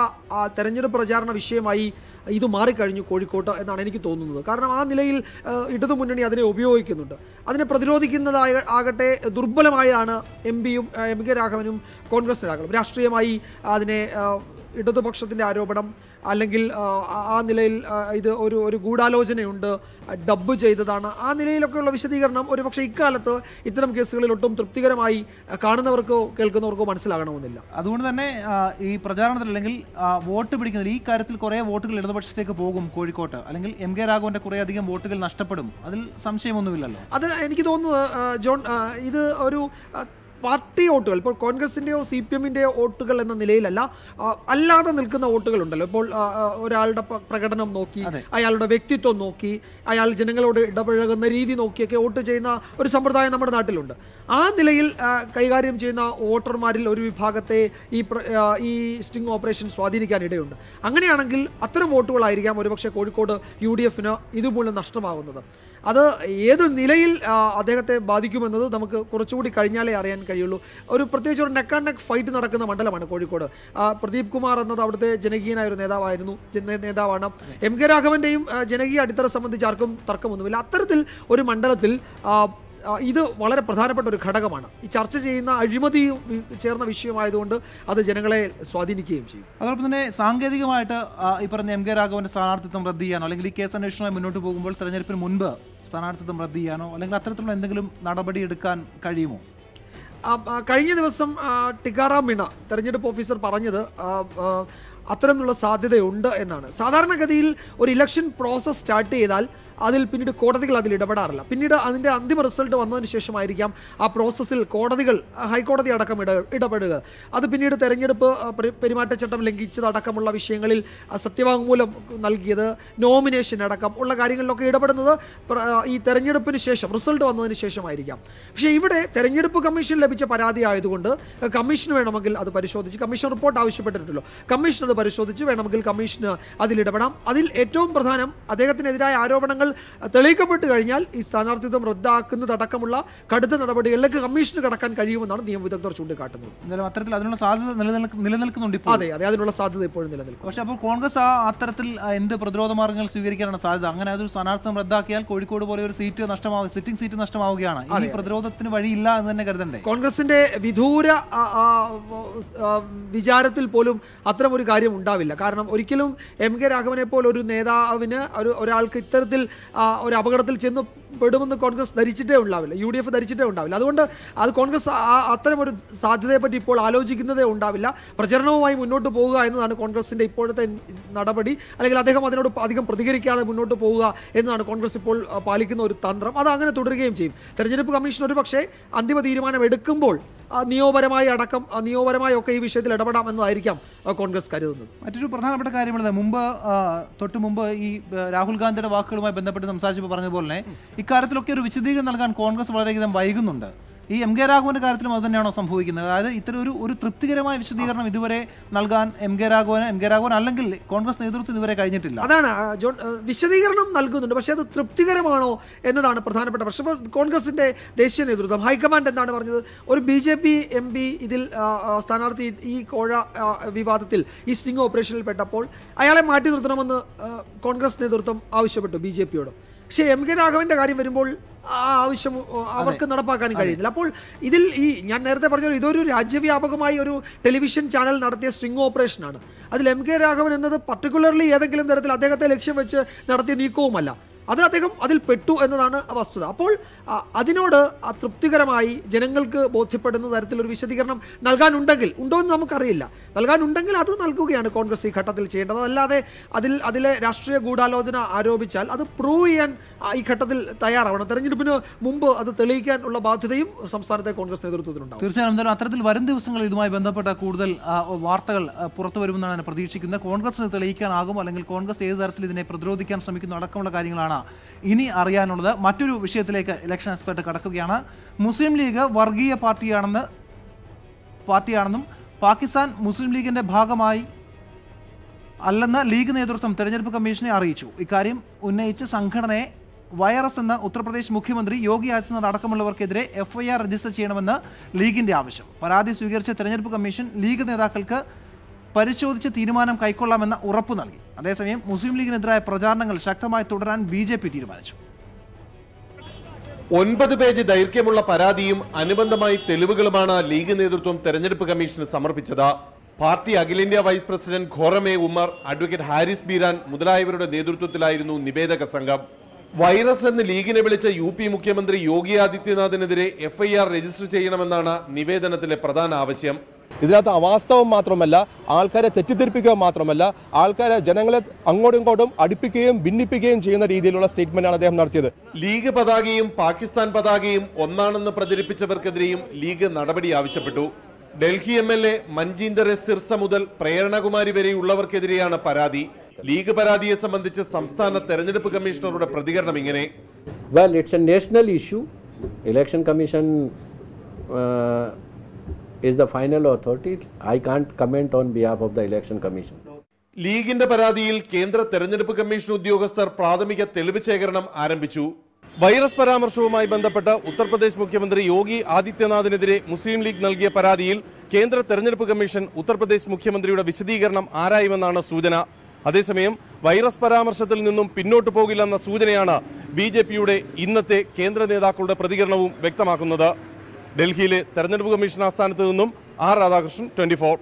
തെരഞ്ഞെടുപ്പ് പ്രചാരണ വിഷയമായി ഇത് മാറിക്കഴിഞ്ഞു കോഴിക്കോട്ട് എന്നാണ് എനിക്ക് തോന്നുന്നത്. കാരണം ആ നിലയിൽ ഇടതുമുന്നണി ഇടതു മുന്നണി അതിനെ ഉപയോഗിക്കുന്നുണ്ട്. അതിനെ പ്രതിരോധിക്കുന്നതായ ആകട്ടെ ദുർബലമായാണ് എം പിയും എം കെ രാഘവനും കോൺഗ്രസ് നേതാക്കളും. രാഷ്ട്രീയമായി അതിനെ ഇടതുപക്ഷത്തിന്റെ ആരോപണം അല്ലെങ്കിൽ ആ, നിലയിൽ ഇത് ഒരു ഒരു ഗൂഢാലോചനയുണ്ട് ഡബ്ബ് ചെയ്തതാണ്. ആ നിലയിലൊക്കെയുള്ള വിശദീകരണം ഒരു പക്ഷേ ഇക്കാലത്ത് ഇത്തരം കേസുകളിൽ ഒട്ടും തൃപ്തികരമായി കാണുന്നവർക്കോ കേൾക്കുന്നവർക്കോ മനസ്സിലാകണമെന്നില്ല. അതുകൊണ്ട് തന്നെ ഈ പ്രചാരണത്തിൽ അല്ലെങ്കിൽ വോട്ട് പിടിക്കുന്നതിൽ ഈ കാര്യത്തിൽ കുറേ വോട്ടുകൾ ഇടതുപക്ഷത്തേക്ക് പോകും കോഴിക്കോട്ട്. അല്ലെങ്കിൽ എം കെ രാഘവന്റെ കുറേ അധികം വോട്ടുകൾ നഷ്ടപ്പെടും. അതിൽ സംശയമൊന്നുമില്ലല്ലോ? അത് എനിക്ക് തോന്നുന്നത് ജോൺ ഇത് ഒരു പാർട്ടി വോട്ടുകൾ ഇപ്പോൾ കോൺഗ്രസിന്റെയോ സി പി എമ്മിന്റെയോ വോട്ടുകൾ എന്ന നിലയിലല്ല അല്ലാതെ നിൽക്കുന്ന വോട്ടുകളുണ്ടല്ലോ. ഇപ്പോൾ ഒരാളുടെ പ്രകടനം നോക്കി അയാളുടെ വ്യക്തിത്വം നോക്കി അയാൾ ജനങ്ങളോട് ഇടപഴകുന്ന രീതി നോക്കിയൊക്കെ വോട്ട് ചെയ്യുന്ന ഒരു സമ്പ്രദായം നമ്മുടെ നാട്ടിലുണ്ട്. ആ നിലയിൽ കൈകാര്യം ചെയ്യുന്ന വോട്ടർമാരിൽ ഒരു വിഭാഗത്തെ ഈ ഈ സ്റ്റിംഗ് ഓപ്പറേഷൻ സ്വാധീനിക്കാനിടയുണ്ട് അങ്ങനെയാണെങ്കിൽ അത്തരം വോട്ടുകളായിരിക്കാം ഒരുപക്ഷെ കോഴിക്കോട് യു ഡി എഫിന് ഇതുമൂലം നഷ്ടമാകുന്നത് അത് ഏത് നിലയിൽ അദ്ദേഹത്തെ ബാധിക്കുമെന്നത് നമുക്ക് കുറച്ചുകൂടി കഴിഞ്ഞാലേ അറിയാൻ കഴിയുള്ളൂ. ഒരു പ്രത്യേകിച്ച് ഒരു നെക്ക് ആൻഡ് നെക്ക് ഫൈറ്റ് നടക്കുന്ന മണ്ഡലമാണ് കോഴിക്കോട്. പ്രദീപ് കുമാർ എന്നത് അവിടുത്തെ ജനകീയനായ ഒരു നേതാവായിരുന്നു. നേതാവാണ്. എം കെ രാഘവന്റെയും ജനകീയ അടിത്തറ സംബന്ധിച്ച് ആർക്കും തർക്കമൊന്നുമില്ല. അത്തരത്തിൽ ഒരു മണ്ഡലത്തിൽ ഇത് വളരെ പ്രധാനപ്പെട്ട ഒരു ഘടകമാണ്. ഈ ചർച്ച ചെയ്യുന്ന അഴിമതി ചേർന്ന വിഷയമായതുകൊണ്ട് അത് ജനങ്ങളെ സ്വാധീനിക്കുകയും ചെയ്യും. അതോടൊപ്പം തന്നെ സാങ്കേതികമായിട്ട് ഈ പറഞ്ഞ എം കെ രാഘവന്റെ സ്ഥാനാർത്ഥിത്വം റദ്ദ് ചെയ്യാനോ അല്ലെങ്കിൽ ഈ കേസ് അന്വേഷണവുമായി മുന്നോട്ട് പോകുമ്പോൾ തെരഞ്ഞെടുപ്പിന് മുൻപ് സ്ഥാനാർത്ഥിത്വം റദ്ദ് ചെയ്യാനോ അല്ലെങ്കിൽ അത്തരത്തിലുള്ള എന്തെങ്കിലും നടപടി എടുക്കാൻ കഴിയുമോ? കഴിഞ്ഞ ദിവസം ടിക്കാറാം മീണ തെരഞ്ഞെടുപ്പ് ഓഫീസർ പറഞ്ഞത് അത്തരമുള്ള സാധ്യതയുണ്ട് എന്നാണ്. സാധാരണഗതിയിൽ ഒരു ഇലക്ഷൻ പ്രോസസ്സ് സ്റ്റാർട്ട് ചെയ്താൽ അതിൽ പിന്നീട് കോടതികൾ അതിൽ ഇടപെടാറില്ല. പിന്നീട് അതിന്റെ അന്തിമ റിസൾട്ട് വന്നതിന് ശേഷമായിരിക്കാം ആ പ്രോസസ്സിൽ കോടതികൾ ഹൈക്കോടതി അടക്കം ഇട ഇടപെടുക. അത് പിന്നീട് തെരഞ്ഞെടുപ്പ് പെരുമാറ്റച്ചട്ടം ലംഘിച്ചതടക്കമുള്ള വിഷയങ്ങളിൽ സത്യവാങ്മൂലം നൽകിയത് നോമിനേഷൻ അടക്കം ഉള്ള കാര്യങ്ങളിലൊക്കെ ഇടപെടുന്നത് ഈ തെരഞ്ഞെടുപ്പിന് ശേഷം റിസൾട്ട് വന്നതിന് ശേഷമായിരിക്കാം. പക്ഷേ ഇവിടെ തെരഞ്ഞെടുപ്പ് കമ്മീഷൻ ലഭിച്ച പരാതി ആയതുകൊണ്ട് കമ്മീഷന് വേണമെങ്കിൽ അത് പരിശോധിച്ച് കമ്മീഷൻ റിപ്പോർട്ട് ആവശ്യപ്പെട്ടിട്ടുണ്ടല്ലോ. കമ്മീഷൻ അത് പരിശോധിച്ച് വേണമെങ്കിൽ കമ്മീഷന് അതിൽ ഇടപെടാം. അതിൽ ഏറ്റവും പ്രധാനം അദ്ദേഹത്തിനെതിരായ ആരോപണങ്ങൾ തെളിയിക്കപ്പെട്ട് കഴിഞ്ഞാൽ ഈ സ്ഥാനാർത്ഥിത്വം റദ്ദാക്കുന്നതടക്കമുള്ള കടുത്ത നടപടികളിലേക്ക് കമ്മീഷന് കടക്കാൻ കഴിയുമെന്നാണ് നിയമവിദഗ്ധർ ചൂണ്ടിക്കാട്ടുന്നത്. എന്നാലും അത്തരത്തിൽ അതിനുള്ള സാധ്യത നിലനിൽക്ക് നിലനിൽക്കുന്നുണ്ട് ഇപ്പോൾ അതെ അതെ അതിനുള്ള സാധ്യത ഇപ്പോഴും നിലനിൽക്കും. പക്ഷേ അപ്പോൾ കോൺഗ്രസ് ആ അത്തരത്തിൽ എന്ത് പ്രതിരോധ മാർഗങ്ങൾ സ്വീകരിക്കാനാണ് സാധ്യത? അങ്ങനെ അതൊരു സ്ഥാനാർത്ഥിത്വം റദ്ദാക്കിയാൽ കോഴിക്കോട് പോലെ ഒരു സീറ്റ് നഷ്ടമാവുക സിറ്റിംഗ് സീറ്റ് നഷ്ടമാവുകയാണ്. ഈ പ്രതിരോധത്തിന് വഴിയില്ല എന്ന് തന്നെ കരുതണ്ടേ? കോൺഗ്രസിന്റെ വിദൂര വിചാരത്തിൽ പോലും അത്തരം ഒരു കാര്യം ഉണ്ടാവില്ല. കാരണം ഒരിക്കലും എം കെ രാഘവനെ പോലെ ഒരു നേതാവിന് ഒരു ഒരാൾക്ക് ഇത്തരത്തിൽ ഒരു അപകടത്തിൽ ചെന്ന് പെടുമെന്ന് കോൺഗ്രസ് ധരിച്ചിട്ടേ ഉണ്ടാവില്ല. യു ഡി എഫ് ധരിച്ചിട്ടേ ഉണ്ടാവില്ല. അതുകൊണ്ട് അത് കോൺഗ്രസ് അത്തരം ഒരു സാധ്യതയെപ്പറ്റി ഇപ്പോൾ ആലോചിക്കുന്നതേ ഉണ്ടാവില്ല. പ്രചരണവുമായി മുന്നോട്ട് പോവുക എന്നതാണ് കോൺഗ്രസിന്റെ ഇപ്പോഴത്തെ നടപടി. അല്ലെങ്കിൽ അദ്ദേഹം അതിനോട് അധികം പ്രതികരിക്കാതെ മുന്നോട്ട് പോവുക എന്നതാണ് കോൺഗ്രസ് ഇപ്പോൾ പാലിക്കുന്ന ഒരു തന്ത്രം. അത് അങ്ങനെ തുടരുകയും ചെയ്യും. തെരഞ്ഞെടുപ്പ് കമ്മീഷൻ ഒരു പക്ഷേ അന്തിമ തീരുമാനം എടുക്കുമ്പോൾ നിയമപരമായി അടക്കം നിയമപരമായി ഒക്കെ ഈ വിഷയത്തിൽ ഇടപെടാം എന്നതായിരിക്കാം കോൺഗ്രസ് കരുതുന്നത്. മറ്റൊരു പ്രധാനപ്പെട്ട കാര്യമുള്ളത് മുമ്പ് തൊട്ട് മുമ്പ് ഈ രാഹുൽ ഗാന്ധിയുടെ വാക്കുകളുമായി ബന്ധപ്പെട്ട് സംസാരിച്ചപ്പോൾ പറഞ്ഞതുപോലെ തന്നെ ഇക്കാര്യത്തിലൊക്കെ ഒരു വിശദീകരണം നൽകാൻ കോൺഗ്രസ് വളരെയധികം വൈകുന്നുണ്ട്. ഈ എം കെ രാഘവന്റെ കാര്യത്തിലും അത് തന്നെയാണോ സംഭവിക്കുന്നത്? അതായത് ഇത്തരം ഒരു ഒരു തൃപ്തികരമായ വിശദീകരണം ഇതുവരെ നൽകാൻ എം കെ രാഘവന് എം കെ രാഘവൻ അല്ലെങ്കിൽ കോൺഗ്രസ് നേതൃത്വം ഇതുവരെ കഴിഞ്ഞിട്ടില്ല. അതാണ് വിശദീകരണം നൽകുന്നുണ്ട്. പക്ഷേ അത് തൃപ്തികരമാണോ എന്നതാണ് പ്രധാനപ്പെട്ട പ്രശ്നം. കോൺഗ്രസിന്റെ ദേശീയ നേതൃത്വം ഹൈക്കമാൻഡ് എന്താണ് പറഞ്ഞത്? ഒരു B J P M P ഇതിൽ സ്ഥാനാർത്ഥി ഈ കോഴ വിവാദത്തിൽ ഈ സ്റ്റിംഗ് ഓപ്പറേഷനിൽ പെട്ടപ്പോൾ അയാളെ മാറ്റി നിർത്തണമെന്ന് കോൺഗ്രസ് നേതൃത്വം ആവശ്യപ്പെട്ടു ബി ജെ പിയോട്. പക്ഷേ എം കെ രാഘവന്റെ കാര്യം വരുമ്പോൾ ആ ആവശ്യം അവർക്ക് നടപ്പാക്കാൻ കഴിയുന്നില്ല. അപ്പോൾ ഇതിൽ ഈ ഞാൻ നേരത്തെ പറഞ്ഞ ഇതൊരു രാജ്യവ്യാപകമായി ഒരു ടെലിവിഷൻ ചാനൽ നടത്തിയ സ്ട്രിങ് ഓപ്പറേഷനാണ്. അതിൽ എം കെ രാഘവൻ എന്നത് പർട്ടിക്കുലർലി ഏതെങ്കിലും തരത്തിൽ അദ്ദേഹത്തെ ലക്ഷ്യം വെച്ച് നടത്തിയ നീക്കവുമല്ല. അത് അദ്ദേഹം അതിൽ പെട്ടു എന്നതാണ് വസ്തുത. അപ്പോൾ അതിനോട് തൃപ്തികരമായി ജനങ്ങൾക്ക് ബോധ്യപ്പെടുന്ന തരത്തിലൊരു വിശദീകരണം നൽകാനുണ്ടെങ്കിൽ ഉണ്ടോ എന്ന് നമുക്കറിയില്ല. നൽകാനുണ്ടെങ്കിൽ അത് നൽകുകയാണ് കോൺഗ്രസ് ഈ ഘട്ടത്തിൽ ചെയ്യേണ്ടത്. അതല്ലാതെ അതിൽ അതിലെ രാഷ്ട്രീയ ഗൂഢാലോചന ആരോപിച്ചാൽ അത് പ്രൂവ് ചെയ്യാൻ ഈ ഘട്ടത്തിൽ തയ്യാറാവണം. തെരഞ്ഞെടുപ്പിന് മുമ്പ് അത് തെളിയിക്കാൻ ഉള്ള ബാധ്യതയും സംസ്ഥാനത്തെ കോൺഗ്രസ് നേതൃത്വത്തിലുണ്ടാവും. തീർച്ചയായും. അത്തരത്തിൽ വരും ദിവസങ്ങളിൽ ഇതുമായി ബന്ധപ്പെട്ട കൂടുതൽ വാർത്തകൾ പുറത്തു വരുമെന്നാണ് പ്രതീക്ഷിക്കുന്നത്. കോൺഗ്രസിന് തെളിയിക്കാനാകും അല്ലെങ്കിൽ കോൺഗ്രസ് ഏത് തരത്തിൽ ഇതിനെ പ്രതിരോധിക്കാൻ ശ്രമിക്കുന്നു? അടക്കമുള്ള കാര്യങ്ങളാണ് ഇനി അറിയാനുള്ളത് മറ്റൊരു വിഷയത്തിലേക്ക് ഇലക്ഷൻ എക്സ്പെർട്ട് കടക്കുകയാണ്. മുസ്ലിം ലീഗ് വർഗീയ പാർട്ടിയാണെന്ന് പാർട്ടിയാണെന്നും പാകിസ്ഥാൻ മുസ്ലിം ലീഗിന്റെ ഭാഗമായി അല്ലെന്ന് ലീഗ് നേതൃത്വം തെരഞ്ഞെടുപ്പ് കമ്മീഷനെ അറിയിച്ചു. ഇക്കാര്യം ഉന്നയിച്ച് സംഘടനയെ വൈറസ് എന്ന ഉത്തർപ്രദേശ് മുഖ്യമന്ത്രി യോഗി ആദിത്യനാഥ് അടക്കമുള്ളവർക്കെതിരെ എഫ്ഐആർ രജിസ്റ്റർ ചെയ്യണമെന്ന് ലീഗിന്റെ ആവശ്യം. പരാതി സ്വീകരിച്ച തെരഞ്ഞെടുപ്പ് കമ്മീഷൻ ലീഗ് നേതാക്കൾക്ക് പരിശോധിച്ച് തീരുമാനം കൈക്കൊള്ളാമെന്ന ഉറപ്പ് നൽകി. അതേസമയം മുസ്ലിം ലീഗിനെതിരായ പ്രചാരണങ്ങൾ ശക്തമായി തുടരാൻ ബി തീരുമാനിച്ചു. ഒൻപത് പേജ് ദൈർഘ്യമുള്ള പരാതിയും അനുബന്ധമായി തെളിവുകളുമാണ് ലീഗ് നേതൃത്വം തെരഞ്ഞെടുപ്പ് കമ്മീഷന് സമർപ്പിച്ചത്. പാർട്ടി അഖിലേന്ത്യാ വൈസ് പ്രസിഡന്റ് ഖോറമെ ഉമർ അഡ്വക്കേറ്റ് ഹാരിസ് ബീരാൻ മുതലായവരുടെ നേതൃത്വത്തിലായിരുന്നു നിവേദക സംഘം. വൈറസ് എന്ന് ലീഗിനെ വിളിച്ച യു പി മുഖ്യമന്ത്രി യോഗി ആദിത്യനാഥിനെതിരെ എഫ് ഐ ആർ രജിസ്റ്റർ ചെയ്യണമെന്നാണ് നിവേദനത്തിലെ പ്രധാന ആവശ്യം. ഇതിനകത്ത് അവാസ്തവം മാത്രമല്ല ആൾക്കാരെ തെറ്റിദ്ധരിപ്പിക്കുക മാത്രമല്ല ആൾക്കാരെ ജനങ്ങളെ അങ്ങോട്ടും ഇങ്ങോട്ടും അടുപ്പിക്കുകയും ഭിന്നിപ്പിക്കുകയും ചെയ്യുന്ന രീതിയിലുള്ള സ്റ്റേറ്റ്മെന്റാണ് അദ്ദേഹം നടത്തിയത്. ലീഗ് പതാകയും പാകിസ്ഥാൻ പതാകയും ഒന്നാണെന്ന് പ്രചരിപ്പിച്ചവർക്കെതിരെയും ലീഗ് നടപടി ആവശ്യപ്പെട്ടു. Delhi M L A Manjinder S Sirsa മുതൽ പ്രേരണകുമാരി വരെയുള്ളവർക്കെതിരെയാണ് പരാതി. ലീഗ് പരാതിയെ സംബന്ധിച്ച് സംസ്ഥാന തെരഞ്ഞെടുപ്പ് കമ്മീഷണറുടെ പ്രതികരണം ഇങ്ങനെ. Well it's a national issue election commission is the final authority I can comment on behalf of the election commission ലീഗിന്റെ പരാതിയിൽ കേന്ദ്ര തെരഞ്ഞെടുപ്പ് കമ്മീഷൻ ഉദ്യോഗസ്ഥർ പ്രാഥമിക തെളിവ് ശേഖരണം ആരംഭിച്ചു. വൈറസ് പരാമർശവുമായി ബന്ധപ്പെട്ട് ഉത്തർപ്രദേശ് മുഖ്യമന്ത്രി യോഗി ആദിത്യനാഥിനെതിരെ മുസ്ലിം ലീഗ് നൽകിയ പരാതിയിൽ കേന്ദ്ര തെരഞ്ഞെടുപ്പ് കമ്മീഷൻ ഉത്തർപ്രദേശ് മുഖ്യമന്ത്രിയുടെ വിശദീകരണം ആരായുമെന്നാണ് സൂചന. അതേസമയം വൈറസ് പരാമർശത്തിൽ നിന്നും പിന്നോട്ടു പോകില്ലെന്ന സൂചനയാണ് ബി ജെ പിയുടെ ഇന്നത്തെ കേന്ദ്ര നേതാക്കളുടെ പ്രതികരണവും വ്യക്തമാക്കുന്നത്. ഡൽഹിയിലെ തെരഞ്ഞെടുപ്പ് കമ്മീഷൻ ആസ്ഥാനത്ത് നിന്നും ആർ രാധാകൃഷ്ണൻ ട്വന്റി ഫോർ.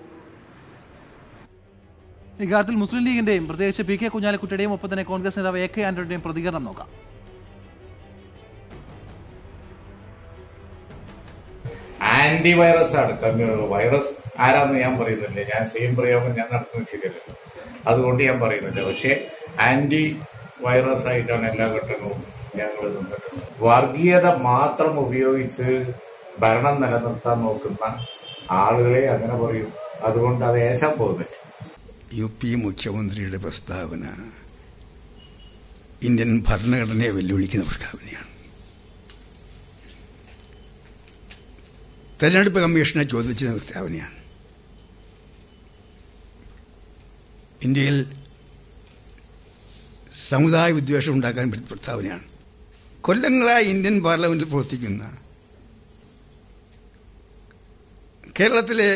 ഇക്കാര്യത്തിൽ മുസ്ലിം ലീഗിന്റെയും പ്രത്യേകിച്ച് പി കെ കുഞ്ഞാലിക്കുട്ടിയുടെയും ഒപ്പം തന്നെ കോൺഗ്രസ് നേതാവ് എ കെ ആന്റണിയുടെയും പ്രതികരണം നോക്കാം. ആന്റി വൈറസ് ആണ് കമ്മ്യൂണിറ്റി വൈറസ്. ആരാന്ന് ഞാൻ പറയുന്നില്ലേ. ഞാൻ സെയിം പ്രയോഗം ഞാൻ നടത്തുന്നത് ശരിയല്ലല്ലോ. അതുകൊണ്ട് ഞാൻ പറയുന്നില്ല. പക്ഷേ ആന്റി വൈറസ് ആയിട്ടാണ് എല്ലാ ഘട്ടങ്ങളും ഞങ്ങൾ വർഗീയത മാത്രം ഉപയോഗിച്ച് ഭരണം നിലനിർത്താൻ നോക്കുന്ന ആളുകളെ അങ്ങനെ പറയും. അതുകൊണ്ട് അത് ഏശാൻ പോകുന്നില്ല. യു പി മുഖ്യമന്ത്രിയുടെ പ്രസ്താവന ഇന്ത്യൻ ഭരണഘടനയെ വെല്ലുവിളിക്കുന്ന പ്രസ്താവനയാണ്. തെരഞ്ഞെടുപ്പ് കമ്മീഷനെ ചോദിച്ച പ്രസ്താവനയാണ്. ഇന്ത്യയിൽ സമുദായ വിദ്വേഷം ഉണ്ടാക്കാൻ പ്രസ്താവനയാണ്. കൊല്ലങ്ങളായി ഇന്ത്യൻ പാർലമെന്റിൽ പ്രവർത്തിക്കുന്ന കേരളത്തിലെ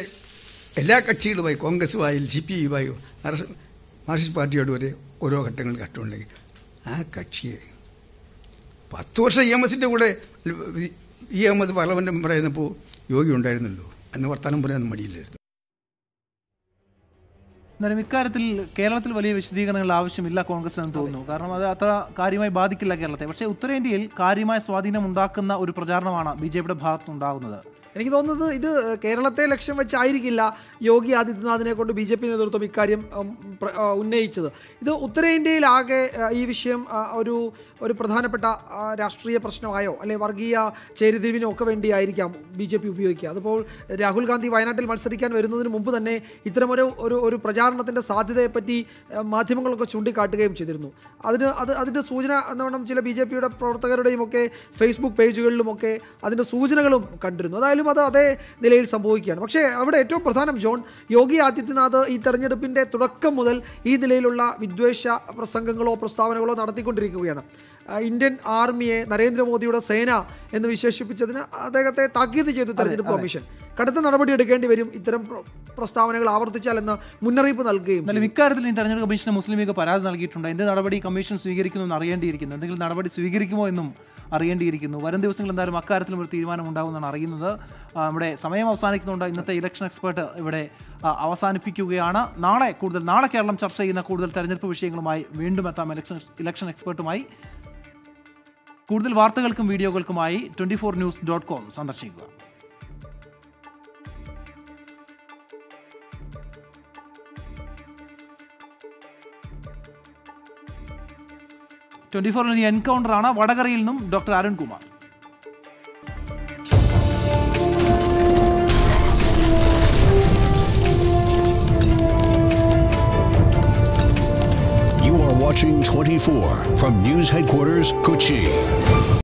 എല്ലാ കക്ഷികളുമായി കോൺഗ്രസുമായി സി പി ഐയുമായി മാർക്സിസ്റ്റ് പാർട്ടിയോട് വരെ ഓരോ ഘട്ടങ്ങളിൽ ഘട്ടമുണ്ടെങ്കിൽ ആ കക്ഷിയെ പത്ത് വർഷം ഇ എം എസിന്റെ കൂടെ ഇ എം എസ് പാർലമെന്റ് മെമ്പറായിരുന്നപ്പോൾ യോഗി ഉണ്ടായിരുന്നല്ലോ അന്ന് വർത്തമാനം പറയാൻ മടിയില്ലായിരുന്നു. എന്നാലും ഇക്കാര്യത്തിൽ കേരളത്തിൽ വലിയ വിശദീകരണങ്ങൾ ആവശ്യമില്ല കോൺഗ്രസിനെന്ന് തോന്നുന്നു. കാരണം അത് അത്ര കാര്യമായി ബാധിക്കില്ല കേരളത്തെ. പക്ഷേ ഉത്തരേന്ത്യയിൽ കാര്യമായ സ്വാധീനം ഉണ്ടാക്കുന്ന ഒരു പ്രചാരണമാണ് ബി ജെ പിയുടെ ഭാഗത്തുനിന്നുണ്ടാകുന്നത്. എനിക്ക് തോന്നുന്നത് ഇത് കേരളത്തെ ലക്ഷ്യം വെച്ചായിരിക്കില്ല യോഗി ആദിത്യനാഥിനെ കൊണ്ട് ബി ജെ പി നേതൃത്വം ഇക്കാര്യം ഉന്നയിച്ചത്. ഇത് ഉത്തരേന്ത്യയിലാകെ ഈ വിഷയം ഒരു ഒരു പ്രധാനപ്പെട്ട രാഷ്ട്രീയ പ്രശ്നമായോ അല്ലെ വർഗീയ ചേരിതിരിവിനോ ഒക്കെ വേണ്ടിയായിരിക്കാം ബി ജെ പി ഉപയോഗിക്കുക. അതിപ്പോൾ രാഹുൽ ഗാന്ധി വയനാട്ടിൽ മത്സരിക്കാൻ വരുന്നതിന് മുമ്പ് തന്നെ ഇത്തരമൊരു ഒരു ഒരു പ്രചാരണത്തിന്റെ സാധ്യതയെപ്പറ്റി മാധ്യമങ്ങളൊക്കെ ചൂണ്ടിക്കാട്ടുകയും ചെയ്തിരുന്നു. അതിന് അത് അതിന്റെ സൂചന എന്നവണ്ണം ചില ബി ജെ പിയുടെ പ്രവർത്തകരുടെയും ഒക്കെ ഫേസ്ബുക്ക് പേജുകളിലുമൊക്കെ അതിന്റെ സൂചനകളും കണ്ടിരുന്നു. അതായാലും അത് അതേ നിലയിൽ സംഭവിക്കുകയാണ്. പക്ഷേ അവിടെ ഏറ്റവും പ്രധാനം ജോൺ യോഗി ആദിത്യനാഥ് ഈ തെരഞ്ഞെടുപ്പിന്റെ തുടക്കം മുതൽ ഈ നിലയിലുള്ള വിദ്വേഷ പ്രസംഗങ്ങളോ പ്രസ്താവനകളോ നടത്തിക്കൊണ്ടിരിക്കുകയാണ്. ഇന്ത്യൻ ആർമിയെ നരേന്ദ്രമോദിയുടെ സേന എന്ന് വിശേഷിപ്പിച്ചതിന് അദ്ദേഹത്തെ താക്കീത് ചെയ്തു തെരഞ്ഞെടുപ്പ് കമ്മീഷൻ. കടുത്ത നടപടി എടുക്കേണ്ടി വരും ഇത്തരം പ്രസ്താവനകൾ ആവർത്തിച്ചാൽ എന്ന് മുന്നറിയിപ്പ് നൽകുകയും ഇക്കാര്യത്തിൽ ഈ തെരഞ്ഞെടുപ്പ് കമ്മീഷന് മുസ്ലിം ലീഗ് പരാതി നൽകിയിട്ടുണ്ട്. എന്ത് നടപടി കമ്മീഷൻ സ്വീകരിക്കുന്നു എന്ന് അറിയേണ്ടിയിരിക്കുന്നു. എന്തെങ്കിലും നടപടി സ്വീകരിക്കുമോ എന്നും അറിയേണ്ടിയിരിക്കുന്നു. വരും ദിവസങ്ങളിൽ എന്തായാലും അക്കാര്യത്തിലും ഒരു തീരുമാനം ഉണ്ടാകുമെന്നാണ് അറിയുന്നത് നമ്മുടെ സമയം അവസാനിക്കുന്നുണ്ട്. ഇന്നത്തെ ഇലക്ഷൻ എക്സ്പേർട്ട് ഇവിടെ അവസാനിപ്പിക്കുകയാണ്. നാളെ കൂടുതൽ നാളെ കേരളം ചർച്ച ചെയ്യുന്ന കൂടുതൽ തെരഞ്ഞെടുപ്പ് വിഷയങ്ങളുമായി വീണ്ടും എത്താം ഇലക്ഷൻ ഇലക്ഷൻ എക്സ്പേർട്ടുമായി. കൂടുതൽ വാർത്തകൾക്കും വീഡിയോകൾക്കുമായി twenty four news dot com സന്ദർശിക്കുക. ട്വൻറ്റി ഫോറിൽ എൻകൗണ്ടറാണ് വടകരയിൽ നിന്നും doctor Arunkumar You are watching 24 from News Headquarters, Kochi.